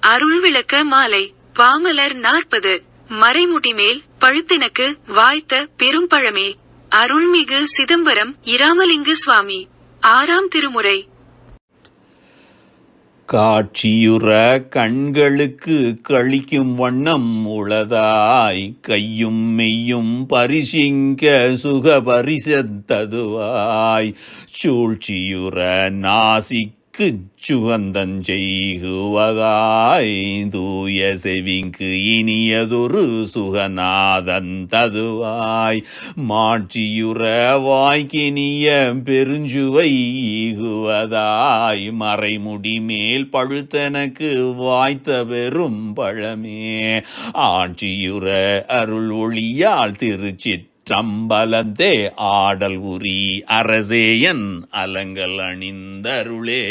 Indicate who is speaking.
Speaker 1: அருள் விளக்க மாலை பாமலர் நாற்பது. மறைமுடி மேல் பழுத்தினக்கு வாய்த்த பெரும்பழமே அருள்மிகு சிதம்பரம் இராமலிங்க சுவாமி. ஆறாம் திருமுறை.
Speaker 2: காட்சியுற கண்களுக்கு கழிக்கும் வண்ணம் உளதாய் கையும் மெய்யும் பரிசிங்க சுக பரிசத்ததுவாய் சூழ்ச்சியுற நாசிக்க சுகந்தஞ்செய்குவதாய் தூய செவிங்கு இனியதொரு சுகநாதன் ததுவாய். மாட்சியுறவாய்கினிய பெருஞ்சுவை ஈகுவதாய். மறைமுடி மேல் பழுத்தனக்கு வாய்த்த பெரும் பழமே. ஆட்சியுற அருள் ஒளியால் திருச்சிற் சம்பலத்தே ஆடல் உரி அரசேயன் அலங்கல் அணிந்தருளே.